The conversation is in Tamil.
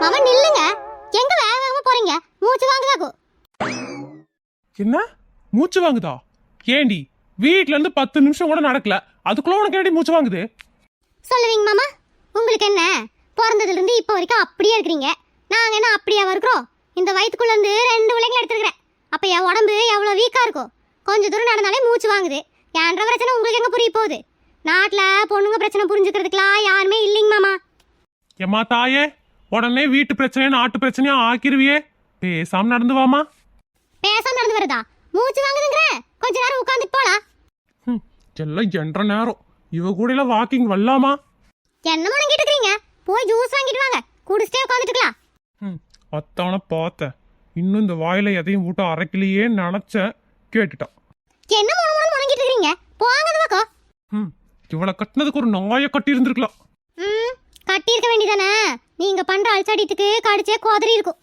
மாமா நில்லுங்க. எங்க வேக வேகமா போறீங்க? மூச்சு வாங்குதாக்கும் என்ன? மூச்சு வாங்குதா? ஏண்டி வீட்ல இருந்து பத்து நிமிஷம் கூட நடக்கல. அதுக்குள்ள உனக்கு என்னடி மூச்சு வாங்குது? சொல்லுவீங்க மாமா. உங்களுக்கு என்ன? பிறந்ததுல இருந்து இப்போ வரைக்கும் அப்படியே இருக்கிறீங்க. நாங்க என்ன அப்படியாவா இருக்கிறோம்? இந்த வயித்துக்குள்ள இருந்து ரெண்டு பிள்ளைங்களை எடுத்துருக்கிறேன். அப்ப என் உடம்பு எவ்வளவு வீக்கா இருக்கும் கொஞ்ச தூரம் நடந்தாலே மூச்சு வாங்குது. ஏன்ற பிரச்சனை உங்களுக்கு எங்க புரிய போகுது? நாட்டுல பொண்ணுங்க பிரச்சனை புரிஞ்சுக்கிறதுக்குலாம் யாருமே இல்லைங்க மாமா. எம்மா தாயே? உடனே வீட்டு பிரச்சனையை நாட்டு பிரச்சனையா ஆக்கிருவியே. பேசாம நடந்து வாமா. பேசாம நடந்து வருதா? மூச்சு வாங்குதுங்கிற? கொஞ்ச நேரம் உட்காந்துட்டு போலாம் எல்லாம் என்ற நேரம். இவ கூட வாக்கிங் வரலாமா? என்ன முழங்கிட்டு இருக்கிறீங்க? போய் ஜூஸ் வாங்கிட்டு வாங்க. குடிச்சிட்டே உட்காந்துட்டுக்கலாம் ம் அத்தான பார்த்தேன் இன்னும் இந்த வாயில எதையும் விட்டு அரைக்கலையே நினைச்சேன் கேட்டுட்டான். என்ன முழு முழங்கிட்டு இருக்கிறீங்க? போங்க ம் இவளை கட்டினதுக்கு ஒரு நாயை கட்டி இருந்திருக்கலாம் ம் கட்டியிருக்க வேண்டியதானே? நீங்க பண்ற அல்சடித்துக்கு கடிச்சே கோதறி இருக்கும்.